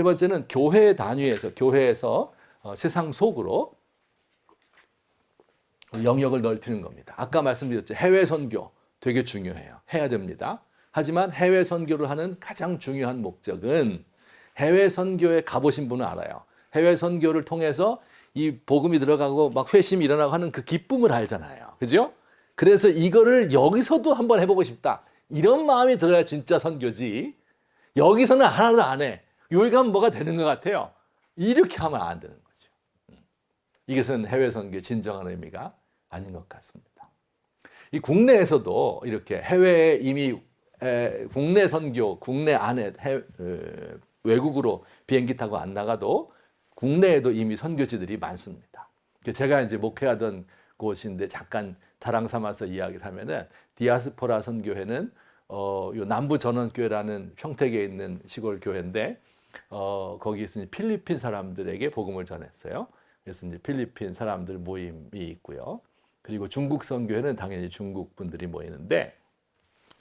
세 번째는 교회 단위에서 교회에서 어, 세상 속으로 영역을 넓히는 겁니다. 아까 말씀드렸죠. 해외 선교 되게 중요해요. 해야 됩니다. 하지만 해외 선교를 하는 가장 중요한 목적은 해외 선교에 가보신 분은 알아요. 해외 선교를 통해서 이 복음이 들어가고 막 회심이 일어나고 하는 그 기쁨을 알잖아요. 그죠? 그래서 이거를 여기서도 한번 해보고 싶다. 이런 마음이 들어야 진짜 선교지. 여기서는 하나도 안 해. 여기 가면 뭐가 되는 것 같아요. 이렇게 하면 안 되는 거죠. 음. 이것은 해외 선교의 진정한 의미가 아닌 것 같습니다. 이 국내에서도 이렇게 해외에 이미 에, 국내 선교, 국내 안에 해, 에, 외국으로 비행기 타고 안 나가도 국내에도 이미 선교지들이 많습니다. 그 제가 이제 목회하던 곳인데 잠깐 자랑 삼아서 이야기를 하면은 디아스포라 선교회는 어, 요 남부 전원교회라는 평택에 있는 시골 교회인데 어, 거기에서 필리핀 사람들에게 복음을 전했어요. 그래서 이제 필리핀 사람들 모임이 있고요. 그리고 중국 선교회는 당연히 중국 분들이 모이는데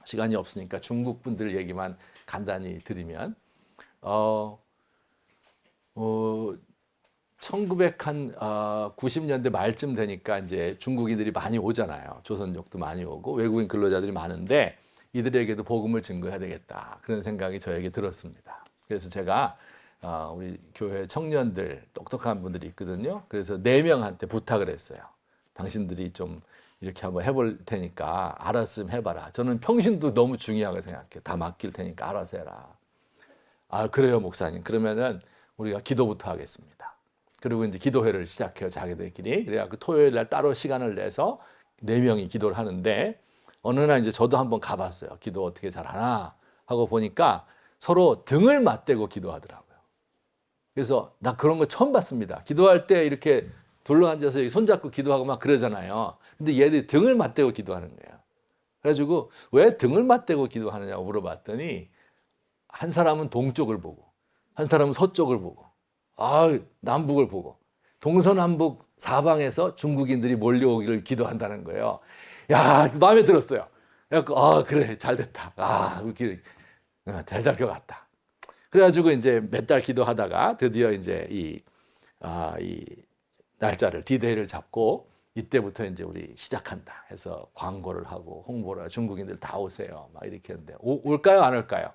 시간이 없으니까 중국 분들 얘기만 간단히 드리면 어, 어 1900한 어, 90년대 말쯤 되니까 이제 중국인들이 많이 오잖아요. 조선족도 많이 오고 외국인 근로자들이 많은데 이들에게도 복음을 증거해야 되겠다 그런 생각이 저에게 들었습니다. 그래서 제가 어, 우리 교회 청년들 똑똑한 분들이 있거든요. 그래서 네 명한테 부탁을 했어요. 당신들이 좀 이렇게 한번 해볼 테니까 알았으면 해봐라. 저는 평신도 너무 중요하게 생각해요. 다 맡길 테니까 알아서 해라. 아 그래요 목사님. 그러면은 우리가 기도부터 하겠습니다. 그리고 이제 기도회를 시작해요 자기들끼리. 그래야 그 토요일 날 따로 시간을 내서 네 명이 기도를 하는데 어느 날 이제 저도 한번 가봤어요. 기도 어떻게 잘하나 하고 보니까 서로 등을 맞대고 기도하더라고요. 그래서 나 그런 거 처음 봤습니다. 기도할 때 이렇게 둘러 앉아서 손잡고 기도하고 막 그러잖아요. 근데 얘들이 등을 맞대고 기도하는 거예요. 그래가지고 왜 등을 맞대고 기도하느냐고 물어봤더니 한 사람은 동쪽을 보고 한 사람은 서쪽을 보고 아 남북을 보고 동서남북 사방에서 중국인들이 몰려오기를 기도한다는 거예요. 야 마음에 들었어요. 그래갖고 아 그래 잘 됐다. 아 이렇게 어, 잘 잡혀갔다. 그래가지고 이제 몇 달 기도하다가 드디어 이제 이, 아, 이 날짜를 디데이를 잡고 이때부터 이제 우리 시작한다 해서 광고를 하고 홍보를 중국인들 다 오세요. 막 이렇게 했는데 오, 올까요 안 올까요?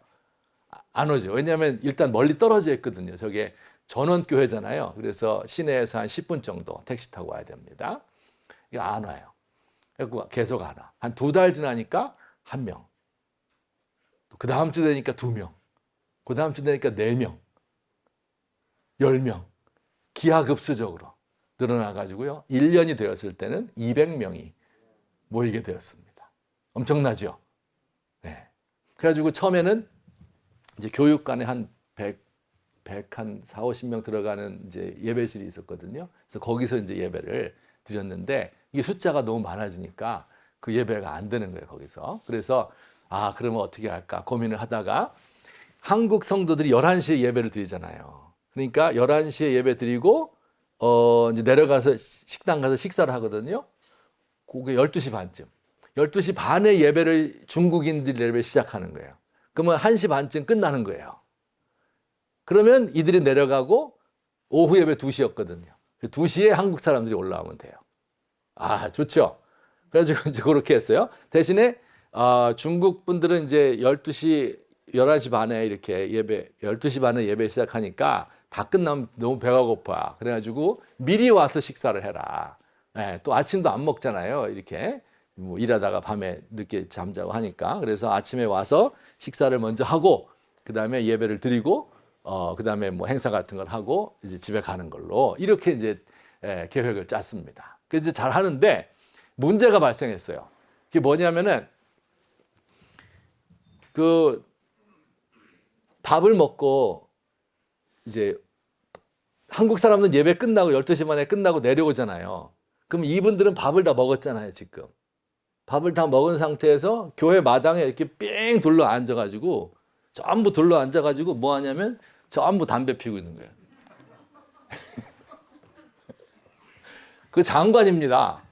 아, 안 오죠. 왜냐하면 일단 멀리 떨어져 있거든요. 저게 전원교회잖아요. 그래서 시내에서 한 10분 정도 택시 타고 와야 됩니다. 이거 안 와요. 계속 안 와. 한 두 달 지나니까 한 명. 그 다음 주 되니까 두 명. 그 다음 주 되니까 네 명. 열 명. 기하급수적으로 늘어나가지고요. 1년이 되었을 때는 200명이 모이게 되었습니다. 엄청나죠? 네. 그래가지고 처음에는 이제 교육관에 한 100, 100, 한 4, 50명 들어가는 이제 예배실이 있었거든요. 그래서 거기서 이제 예배를 드렸는데 이게 숫자가 너무 많아지니까 그 예배가 안 되는 거예요, 거기서. 그래서 아, 그러면 어떻게 할까 고민을 하다가 한국 성도들이 11시에 예배를 드리잖아요. 그러니까 11시에 예배 드리고 어, 이제 내려가서 식당 가서 식사를 하거든요. 그게 12시 반쯤. 12시 반에 예배를 중국인들이 예배 시작하는 거예요. 그러면 1시 반쯤 끝나는 거예요. 그러면 이들이 내려가고 오후 예배 2시였거든요. 2시에 한국 사람들이 올라오면 돼요. 아, 좋죠. 그래가지고 이제 그렇게 했어요. 대신에 어, 중국 분들은 이제 12시, 11시 반에 이렇게 예배, 12시 반에 예배 시작하니까 다 끝나면 너무 배가 고파. 그래가지고 미리 와서 식사를 해라. 예, 또 아침도 안 먹잖아요. 이렇게 뭐 일하다가 밤에 늦게 잠자고 하니까. 그래서 아침에 와서 식사를 먼저 하고, 그 다음에 예배를 드리고, 어, 그 다음에 뭐 행사 같은 걸 하고, 이제 집에 가는 걸로. 이렇게 이제 예, 계획을 짰습니다. 그래서 잘 하는데 문제가 발생했어요. 그게 뭐냐면은 그 밥을 먹고 이제 한국 사람은 예배 끝나고 12시 반에 끝나고 내려오잖아요. 그럼 이분들은 밥을 다 먹었잖아요, 지금. 밥을 다 먹은 상태에서 교회 마당에 이렇게 삥 둘러 앉아가지고 전부 둘러 앉아가지고 뭐 하냐면 전부 담배 피우고 있는 거예요. 그 장관입니다.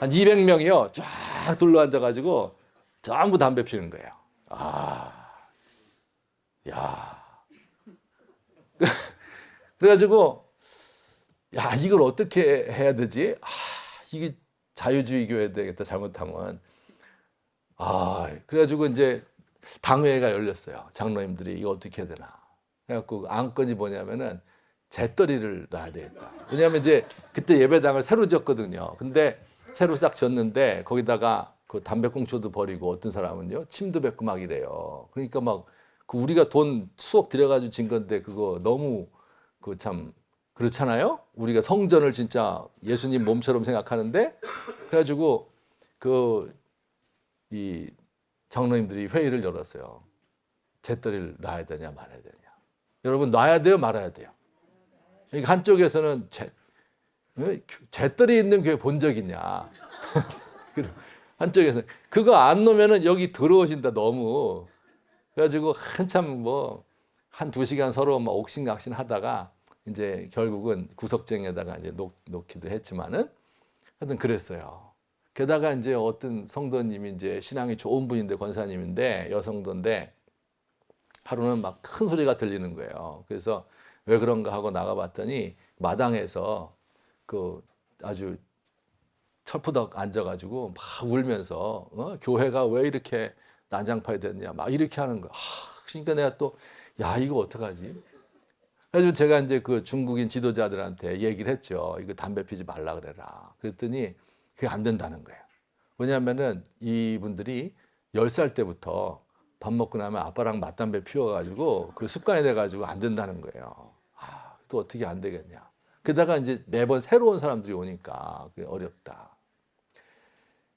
한 200명이요. 쫙 둘러 앉아가지고 전부 담배 피우는 거예요. 아, 야. 그래가지고, 야, 이걸 어떻게 해야 되지? 아, 이게 자유주의 교회 되겠다, 잘못하면. 아, 그래가지고 이제 당회가 열렸어요. 장로님들이 이거 어떻게 해야 되나. 그래갖고 안건이 뭐냐면은 재떨이를 놔야 되겠다. 왜냐하면 이제 그때 예배당을 새로 지었거든요. 근데 새로 싹 지었는데 거기다가 그 담배꽁초도 버리고 어떤 사람은요 침도 뱉고 막 이래요. 그러니까 막 그 우리가 돈 수억 들여가지고 진 건데 그거 너무 그참 그렇잖아요. 우리가 성전을 진짜 예수님 몸처럼 생각하는데 그래가지고 그 이 장로님들이 회의를 열었어요. 재떨이를 놔야 되냐 말아야 되냐. 여러분 놔야 돼요 말아야 돼요. 그러니까 한쪽에서는 재, 재떨이 있는 교회 본 적 있냐. 그리고 한쪽에서는 그거 안 놓으면은 여기 들어오신다 너무. 그래가지고 한참 뭐 한 두 시간 서로 막 옥신각신 하다가 이제 결국은 구석쟁이에다가 이제 놓, 놓기도 했지만은 하여튼 그랬어요. 게다가 이제 어떤 성도님이 이제 신앙이 좋은 분인데 권사님인데 여성도인데 하루는 막 큰 소리가 들리는 거예요. 그래서 왜 그런가 하고 나가봤더니 마당에서 그 아주 철푸덕 앉아가지고 막 울면서 어? 교회가 왜 이렇게 난장판이 됐냐 막 이렇게 하는 거야. 하, 그러니까 내가 또 야 이거 어떡하지? 그래서 제가 이제 그 중국인 지도자들한테 얘기를 했죠. 이거 담배 피지 말라 그래라. 그랬더니 그게 안 된다는 거예요. 왜냐하면은 이분들이 열살 때부터 밥 먹고 나면 아빠랑 맞담배 피워가지고 그 습관이 돼가지고 안 된다는 거예요. 아, 또 어떻게 안 되겠냐. 게다가 이제 매번 새로운 사람들이 오니까 그게 어렵다.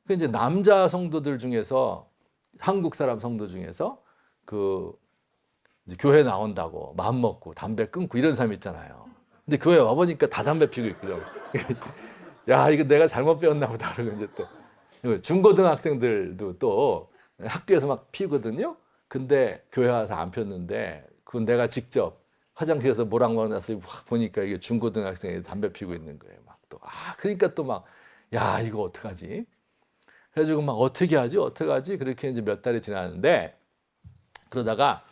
그 이제 남자 성도들 중에서 한국 사람 성도 중에서 그 교회 나온다고 마음 먹고 담배 끊고 이런 사람 있잖아요. 근데 교회 와 보니까 다 담배 피고 있고요. 야 이거 내가 잘못 배웠나 보다 그러고 이제 또 중고등학생들도 또 학교에서 막 피우거든요. 근데 교회 와서 안 폈는데 그건 내가 직접 화장실에서 모락모락 나서 확 보니까 이게 중고등학생이 담배 피고 있는 거예요. 막 또 아 그러니까 또 막 야 이거 어떡하지? 그래가지고 막 어떻게 하지 어떻게 하지 그렇게 이제 몇 달이 지났는데 그러다가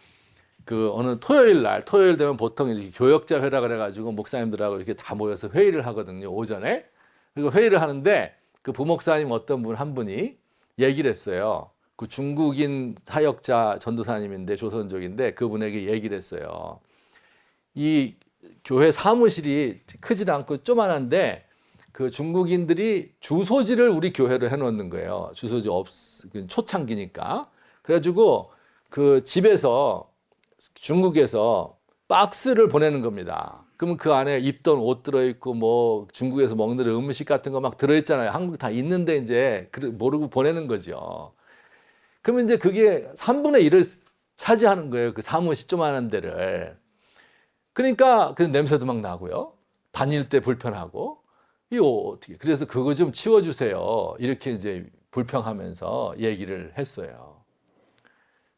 그 어느 토요일 날 토요일 되면 보통 이렇게 교역자 회라 그래가지고 목사님들하고 이렇게 다 모여서 회의를 하거든요 오전에 그리고 회의를 하는데 그 부목사님 어떤 분 한 분이 얘기를 했어요 그 중국인 사역자 전도사님인데 조선족인데 그분에게 얘기를 했어요 이 교회 사무실이 크지 않고 조만한데 그 중국인들이 주소지를 우리 교회로 해놓는 거예요. 주소지 없, 그 초창기니까. 그래가지고 그 집에서 중국에서 박스를 보내는 겁니다. 그러면 그 안에 입던 옷 들어있고 뭐 중국에서 먹는 음식 같은 거 막 들어있잖아요. 한국 다 있는데 이제 모르고 보내는 거죠. 그러면 이제 그게 3분의 1을 차지하는 거예요. 그 사무실 조만한 데를. 그러니까 그 냄새도 막 나고요. 다닐 때 불편하고. 이거 어떻게. 그래서 그거 좀 치워주세요. 이렇게 이제 불평하면서 얘기를 했어요.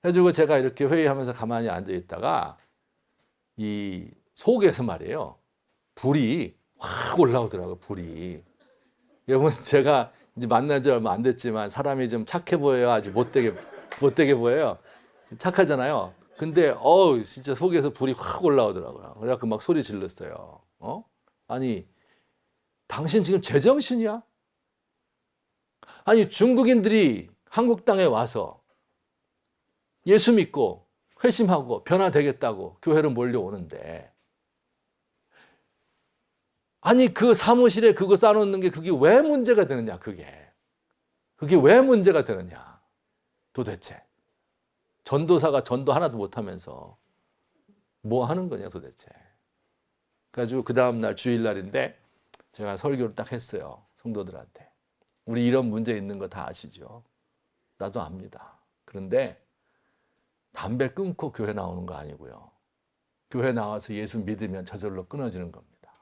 그래가지고 제가 이렇게 회의하면서 가만히 앉아 있다가 이 속에서 말이에요. 불이 확 올라오더라고요, 불이. 여러분, 제가 이제 만난 지 얼마 안 됐지만 사람이 좀 착해 보여요. 아주 못되게, 못되게 보여요. 착하잖아요. 근데, 어우, 진짜 속에서 불이 확 올라오더라고요. 그래갖고 막 소리 질렀어요. 어? 아니, 당신 지금 제정신이야? 아니, 중국인들이 한국 땅에 와서 예수 믿고 회심하고 변화되겠다고 교회로 몰려오는데 아니 그 사무실에 그거 쌓아놓는 게 그게 왜 문제가 되느냐 그게? 그게 왜 문제가 되느냐 도대체? 전도사가 전도 하나도 못하면서 뭐 하는 거냐 도대체? 그래가지고 그 다음날 주일날인데 제가 설교를 딱 했어요 성도들한테. 우리 이런 문제 있는 거 다 아시죠? 나도 압니다. 그런데 담배 끊고 교회 나오는 거 아니고요. 교회 나와서 예수 믿으면 저절로 끊어지는 겁니다.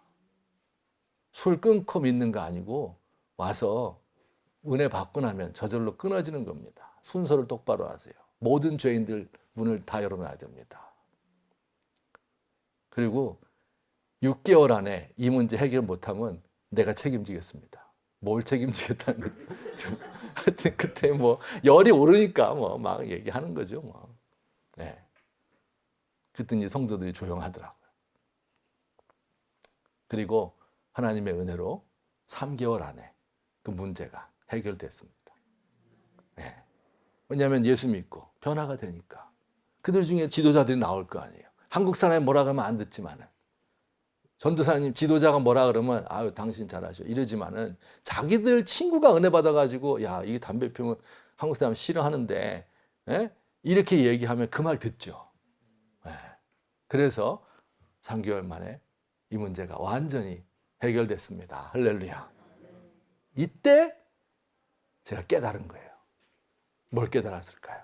술 끊고 믿는 거 아니고 와서 은혜 받고 나면 저절로 끊어지는 겁니다. 순서를 똑바로 하세요. 모든 죄인들 문을 다 열어놔야 됩니다. 그리고 6개월 안에 이 문제 해결 못하면 내가 책임지겠습니다. 뭘 책임지겠다는 거. 하여튼 그때 뭐 열이 오르니까 뭐 막 얘기하는 거죠. 뭐. 네. 그랬더니 성도들이 조용하더라고요. 그리고 하나님의 은혜로 3개월 안에 그 문제가 해결됐습니다. 네. 왜냐하면 예수 믿고 변화가 되니까. 그들 중에 지도자들이 나올 거 아니에요. 한국 사람이 뭐라 그러면 안 듣지만은 전도사님 지도자가 뭐라 그러면 아유 당신 잘하셔 이러지만은 자기들 친구가 은혜 받아가지고 야 이게 담배 피우면 한국 사람 싫어하는데 예? 이렇게 얘기하면 그 말 듣죠. 예. 그래서 3개월 만에 이 문제가 완전히 해결됐습니다. 할렐루야. 이때 제가 깨달은 거예요. 뭘 깨달았을까요?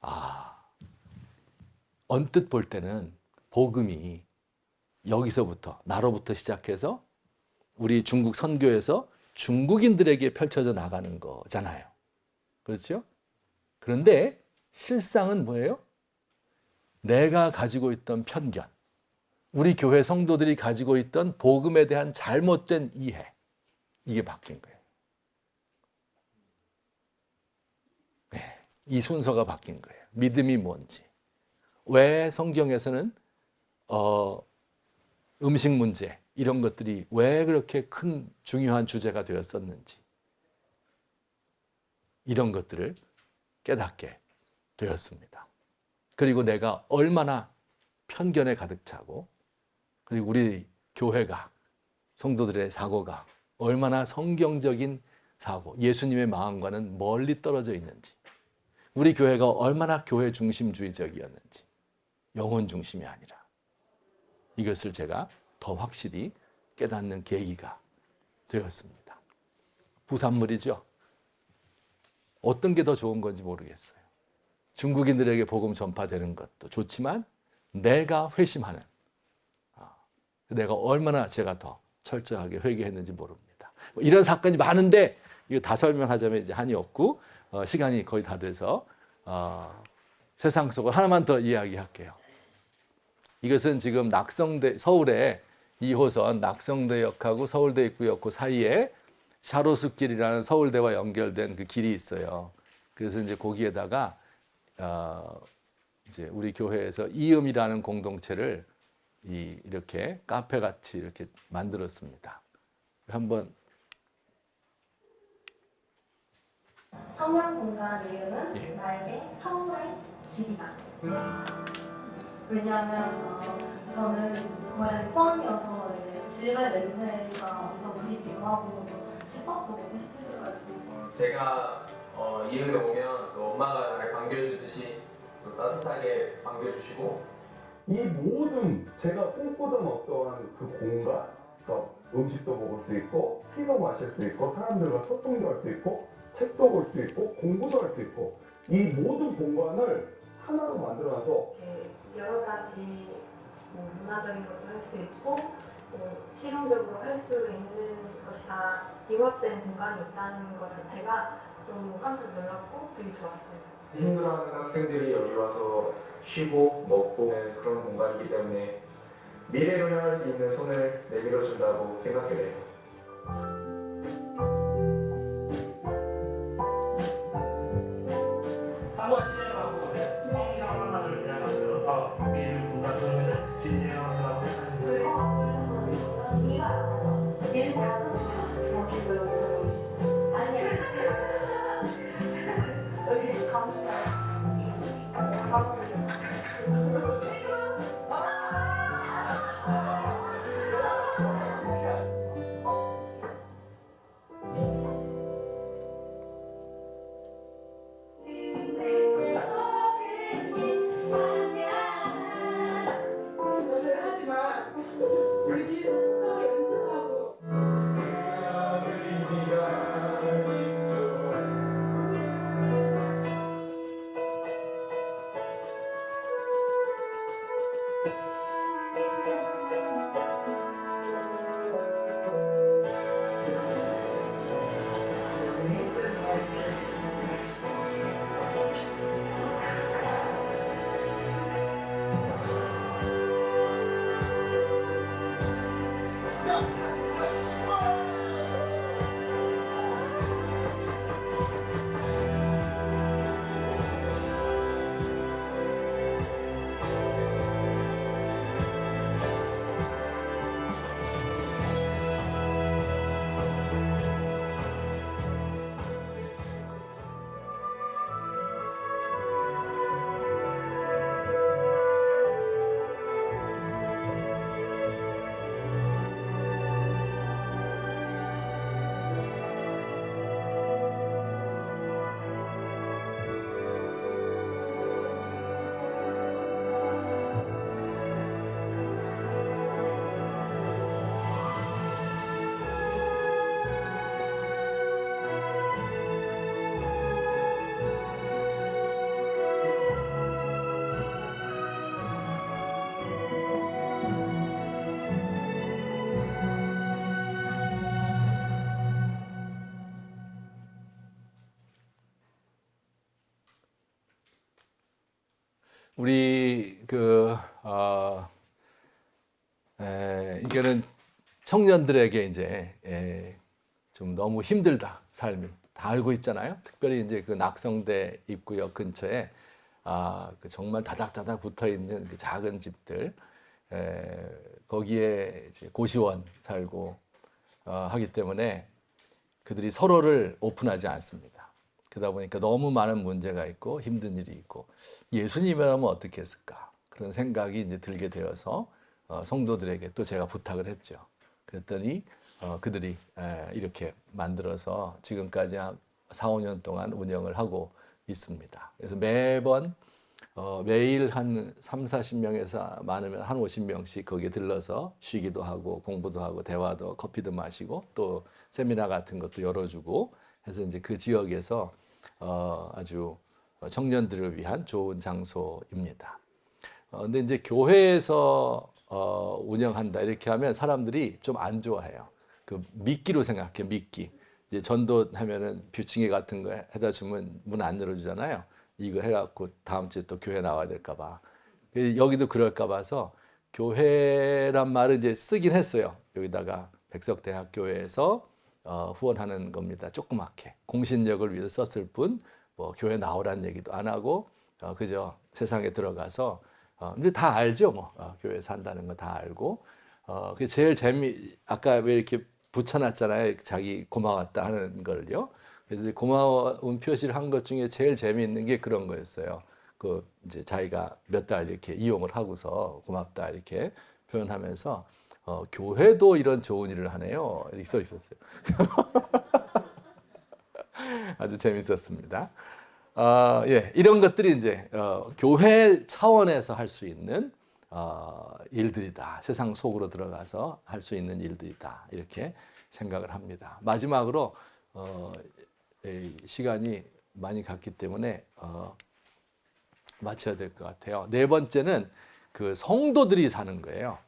아, 언뜻 볼 때는 복음이 여기서부터 나로부터 시작해서 우리 중국 선교에서 중국인들에게 펼쳐져 나가는 거잖아요. 그렇죠? 그런데 실상은 뭐예요? 내가 가지고 있던 편견, 우리 교회 성도들이 가지고 있던 복음에 대한 잘못된 이해, 이게 바뀐 거예요. 네, 이 순서가 바뀐 거예요. 믿음이 뭔지. 왜 성경에서는 어, 음식 문제 이런 것들이 왜 그렇게 큰 중요한 주제가 되었었는지 이런 것들을 깨닫게 되었습니다. 그리고 내가 얼마나 편견에 가득 차고 그리고 우리 교회가 성도들의 사고가 얼마나 성경적인 사고, 예수님의 마음과는 멀리 떨어져 있는지, 우리 교회가 얼마나 교회 중심주의적이었는지, 영혼 중심이 아니라 이것을 제가 더 확실히 깨닫는 계기가 되었습니다. 부산물이죠. 어떤 게 더 좋은 건지 모르겠어요. 중국인들에게 복음 전파되는 것도 좋지만 내가 회심하는 아, 내가 얼마나 제가 더 철저하게 회개했는지 모릅니다. 뭐 이런 사건이 많은데 이거 다 설명하자면 이제 한이 없고 어, 시간이 거의 다 돼서 어, 세상 속을 하나만 더 이야기할게요. 이것은 지금 낙성대 서울에 2호선 낙성대역하고 서울대 입구역 그 사이에 샤로스길이라는 서울대와 연결된 그 길이 있어요. 그래서 이제 거기에다가 어, 이제 우리 교회에서 이음이라는 공동체를 이, 이렇게 카페 같이 이렇게 만들었습니다. 한번 성냥 공간 이름은 예. 나에게 서울의 집이다. 왜냐하면 어, 저는 고향이 포항이어서 이제 집의 냄새가 엄청 그립기도 하고 집 밥도 먹고 싶더라고요. 어, 제가 어, 이름에 오면 또 엄마가 나를 반겨주듯이 또 따뜻하게 반겨주시고. 이 모든 제가 꿈꾸던 어떠한 그 공간, 그러니까 음식도 먹을 수 있고, 피도 마실 수 있고, 사람들과 소통도 할 수 있고, 책도 볼 수 있고, 공부도 할 수 있고, 이 모든 공간을 하나로 만들어놔서 이렇게 여러 가지 뭐 문화적인 것도 할 수 있고 뭐 실용적으로 할 수 있는 것이 다 융합된 공간이 있다는 것 자체가 좀 깜짝 놀랐고 되게 좋았어요. 힘들어하는 학생들이 여기 와서 쉬고 먹고 네, 그런 공간이기 때문에 미래로 향할 수 있는 손을 내밀어 준다고 생각해요. 우리 그 어, 에, 이거는 청년들에게 이제 에, 좀 너무 힘들다 삶이 다 알고 있잖아요. 특별히 이제 그 낙성대 입구역 근처에 아, 그 정말 다닥다닥 붙어 있는 그 작은 집들 에, 거기에 이제 고시원 살고 어, 하기 때문에 그들이 서로를 오픈하지 않습니다. 그러다 보니까 너무 많은 문제가 있고 힘든 일이 있고 예수님이라면 어떻게 했을까 그런 생각이 이제 들게 되어서 어, 성도들에게 또 제가 부탁을 했죠. 그랬더니 어, 그들이 에, 이렇게 만들어서 지금까지 한 4, 5년 동안 운영을 하고 있습니다. 그래서 매번 어, 매일 한 3, 40명에서 많으면 한 50명씩 거기에 들러서 쉬기도 하고 공부도 하고 대화도 커피도 마시고 또 세미나 같은 것도 열어주고 해서 이제 그 지역에서 어, 아주 청년들을 위한 좋은 장소입니다. 어, 근데 이제 교회에서 어, 운영한다 이렇게 하면 사람들이 좀 안 좋아해요. 그 미끼로 생각해 미끼. 이제 전도하면은 뷰칭회 같은 거 해다 주면 문 안 열어주잖아요. 이거 해갖고 다음 주에 또 교회 나와야 될까봐. 여기도 그럴까 봐서 교회란 말을 이제 쓰긴 했어요. 여기다가 백석대학교에서 어, 후원하는 겁니다. 조그맣게 공신력을 위해서 썼을 뿐, 뭐 교회 나오란 얘기도 안 하고 어, 그저 세상에 들어가서 어, 근데 다 알죠, 뭐 어, 교회 산다는 거 다 알고. 어, 그 제일 재미 아까 왜 이렇게 붙여놨잖아요, 자기 고마웠다 하는 걸요. 그래서 고마운 표시를 한 것 중에 제일 재미있는 게 그런 거였어요. 그 이제 자기가 몇 달 이렇게 이용을 하고서 고맙다 이렇게 표현하면서 어, 교회도 이런 좋은 일을 하네요. 이렇게 써 있었어요. 아주 재밌었습니다. 어, 예, 이런 것들이 이제 어, 교회 차원에서 할 수 있는 어, 일들이다. 세상 속으로 들어가서 할 수 있는 일들이다. 이렇게 생각을 합니다. 마지막으로 어, 이 시간이 많이 갔기 때문에 어, 마쳐야 될 것 같아요. 네 번째는 그 성도들이 사는 거예요.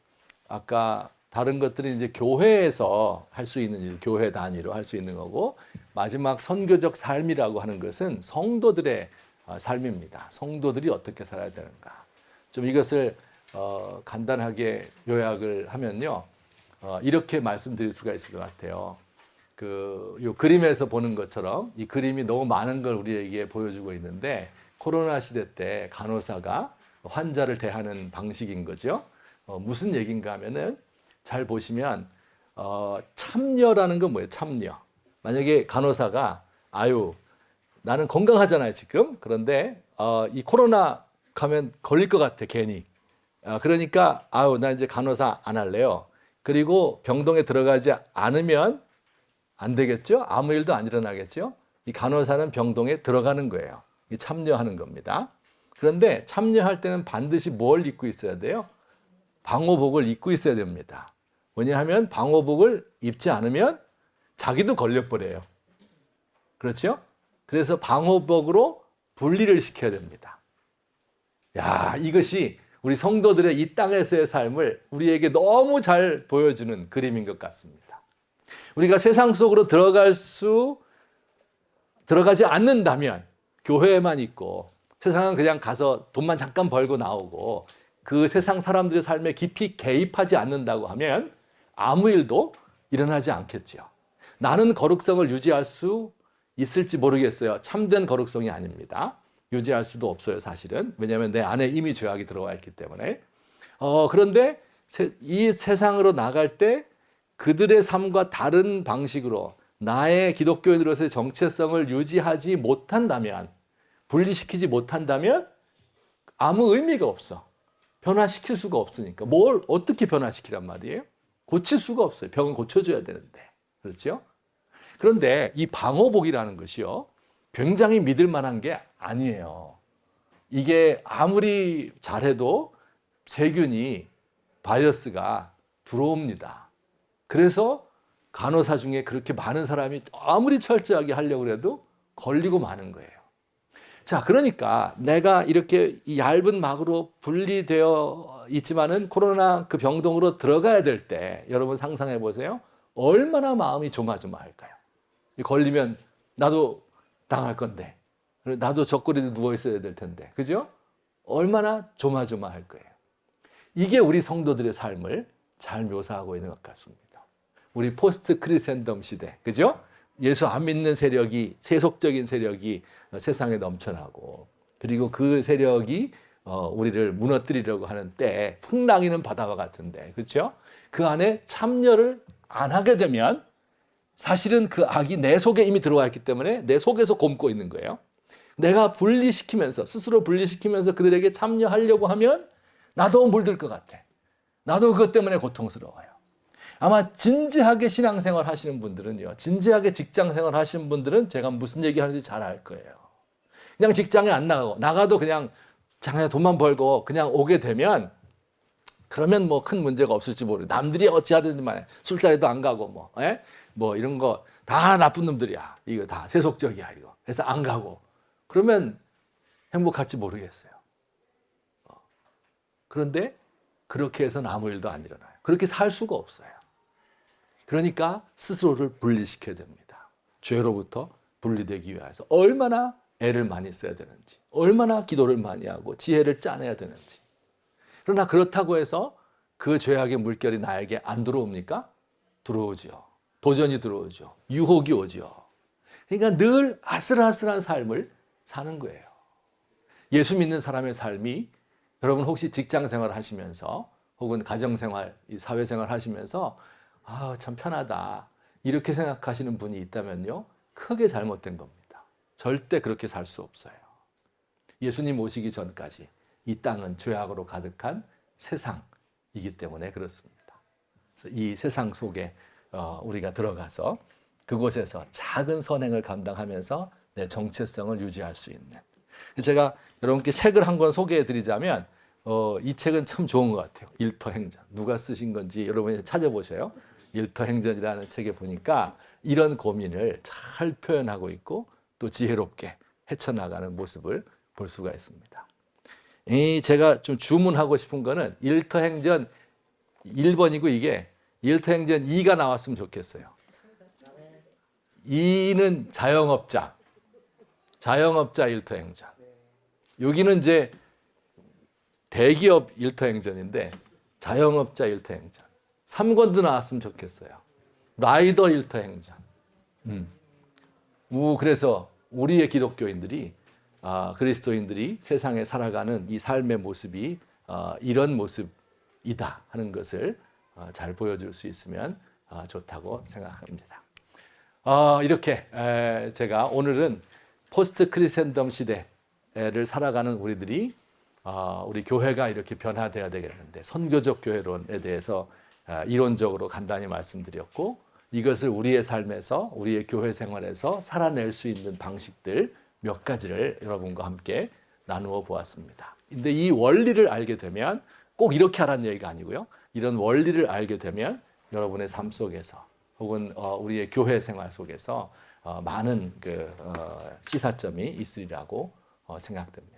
아까 다른 것들이 이제 교회에서 할 수 있는 일, 교회 단위로 할 수 있는 거고 마지막 선교적 삶이라고 하는 것은 성도들의 어, 삶입니다. 성도들이 어떻게 살아야 되는가. 좀 이것을 어, 간단하게 요약을 하면요. 어, 이렇게 말씀드릴 수가 있을 것 같아요. 그, 요 그림에서 보는 것처럼 이 그림이 너무 많은 걸 우리에게 보여주고 있는데 코로나 시대 때 간호사가 환자를 대하는 방식인 거죠. 어, 무슨 얘기인가 하면은 잘 보시면 어, 참여라는 건 뭐예요? 참여. 만약에 간호사가 아유 나는 건강하잖아요 지금 그런데 어, 이 코로나 가면 걸릴 것 같아 괜히. 아, 그러니까 아유 나 이제 간호사 안 할래요. 그리고 병동에 들어가지 않으면 안 되겠죠? 아무 일도 안 일어나겠죠? 이 간호사는 병동에 들어가는 거예요. 이 참여하는 겁니다. 그런데 참여할 때는 반드시 뭘 입고 있어야 돼요? 방호복을 입고 있어야 됩니다. 왜냐하면 방호복을 입지 않으면 자기도 걸려버려요. 그렇죠? 그래서 방호복으로 분리를 시켜야 됩니다. 야, 이것이 우리 성도들의 이 땅에서의 삶을 우리에게 너무 잘 보여주는 그림인 것 같습니다. 우리가 세상 속으로 들어갈 수 들어가지 않는다면 교회에만 있고 세상은 그냥 가서 돈만 잠깐 벌고 나오고 그 세상 사람들의 삶에 깊이 개입하지 않는다고 하면 아무 일도 일어나지 않겠지요. 나는 거룩성을 유지할 수 있을지 모르겠어요. 참된 거룩성이 아닙니다. 유지할 수도 없어요, 사실은. 왜냐하면 내 안에 이미 죄악이 들어와 있기 때문에. 어, 그런데 세, 이 세상으로 나갈 때 그들의 삶과 다른 방식으로 나의 기독교인으로서의 정체성을 유지하지 못한다면, 분리시키지 못한다면 아무 의미가 없어. 변화시킬 수가 없으니까. 뭘 어떻게 변화시키란 말이에요? 고칠 수가 없어요. 병은 고쳐줘야 되는데. 그렇죠? 그런데 이 방호복이라는 것이요. 굉장히 믿을 만한 게 아니에요. 이게 아무리 잘해도 세균이, 바이러스가 들어옵니다. 그래서 간호사 중에 그렇게 많은 사람이 아무리 철저하게 하려고 해도 걸리고 마는 거예요. 자, 그러니까 내가 이렇게 이 얇은 막으로 분리되어 있지만은 코로나 그 병동으로 들어가야 될 때 여러분 상상해 보세요. 얼마나 마음이 조마조마할까요? 걸리면 나도 당할 건데. 나도 젖거리에 누워 있어야 될 텐데. 그죠? 얼마나 조마조마할 거예요. 이게 우리 성도들의 삶을 잘 묘사하고 있는 것 같습니다. 우리 포스트 크리센덤 시대, 그죠? 예수 안 믿는 세력이 세속적인 세력이 세상에 넘쳐나고 그리고 그 세력이 어, 우리를 무너뜨리려고 하는 때 풍랑이는 바다와 같은데 그렇죠? 그 안에 참여를 안 하게 되면 사실은 그 악이 내 속에 이미 들어와 있기 때문에 내 속에서 곰고 있는 거예요. 내가 분리시키면서 스스로 분리시키면서 그들에게 참여하려고 하면 나도 물들 것 같아. 나도 그것 때문에 고통스러워요. 아마 진지하게 신앙생활 하시는 분들은요, 진지하게 직장생활 하시는 분들은 제가 무슨 얘기 하는지 잘 알 거예요. 그냥 직장에 안 나가고, 나가도 그냥 장에 돈만 벌고 그냥 오게 되면 그러면 뭐 큰 문제가 없을지 모르. 남들이 어찌하든지만 술자리도 안 가고 뭐, 예? 뭐 이런 거 다 나쁜 놈들이야. 이거 다 세속적이야 이거. 그래서 안 가고 그러면 행복할지 모르겠어요. 어. 그런데 그렇게 해서는 아무 일도 안 일어나요. 그렇게 살 수가 없어요. 그러니까 스스로를 분리시켜야 됩니다. 죄로부터 분리되기 위해서 얼마나 애를 많이 써야 되는지, 얼마나 기도를 많이 하고 지혜를 짜내야 되는지. 그러나 그렇다고 해서 그 죄악의 물결이 나에게 안 들어옵니까? 들어오죠. 도전이 들어오죠. 유혹이 오죠. 그러니까 늘 아슬아슬한 삶을 사는 거예요. 예수 믿는 사람의 삶이 여러분 혹시 직장 생활 하시면서 혹은 가정 생활, 사회 생활 하시면서 아, 참 편하다. 이렇게 생각하시는 분이 있다면요. 크게 잘못된 겁니다. 절대 그렇게 살 수 없어요. 예수님 오시기 전까지 이 땅은 죄악으로 가득한 세상이기 때문에 그렇습니다. 이 세상 속에 어, 우리가 들어가서 그곳에서 작은 선행을 감당하면서 내 정체성을 유지할 수 있는. 제가 여러분께 책을 한 권 소개해 드리자면 어, 이 책은 참 좋은 것 같아요. 일터행전. 누가 쓰신 건지 여러분이 찾아보셔요. 일터행전이라는 책에 보니까 이런 고민을 잘 표현하고 있고 또 지혜롭게 헤쳐나가는 모습을 볼 수가 있습니다. 이 제가 좀 주문하고 싶은 거는 일터행전 1번이고 이게 일터행전 2가 나왔으면 좋겠어요. 2는 자영업자, 자영업자 일터행전. 여기는 이제 대기업 일터행전인데 자영업자 일터행전. 3권도 나왔으면 좋겠어요. 라이더 일터 행전. 음. 우 그래서 우리의 기독교인들이 아, 그리스도인들이 세상에 살아가는 이 삶의 모습이 아, 이런 모습이다 하는 것을 아, 잘 보여줄 수 있으면 아, 좋다고 생각합니다. 아, 이렇게 에, 제가 오늘은 포스트 크리센덤 시대를 살아가는 우리들이 아, 우리 교회가 이렇게 변화돼야 되겠는데 선교적 교회론에 대해서 아, 이론적으로 간단히 말씀드렸고 이것을 우리의 삶에서 우리의 교회 생활에서 살아낼 수 있는 방식들 몇 가지를 여러분과 함께 나누어 보았습니다. 근데 이 원리를 알게 되면 꼭 이렇게 하라는 얘기가 아니고요. 이런 원리를 알게 되면 여러분의 삶 속에서 혹은 어, 우리의 교회 생활 속에서 어, 많은 그 어, 시사점이 있으리라고 어, 생각됩니다.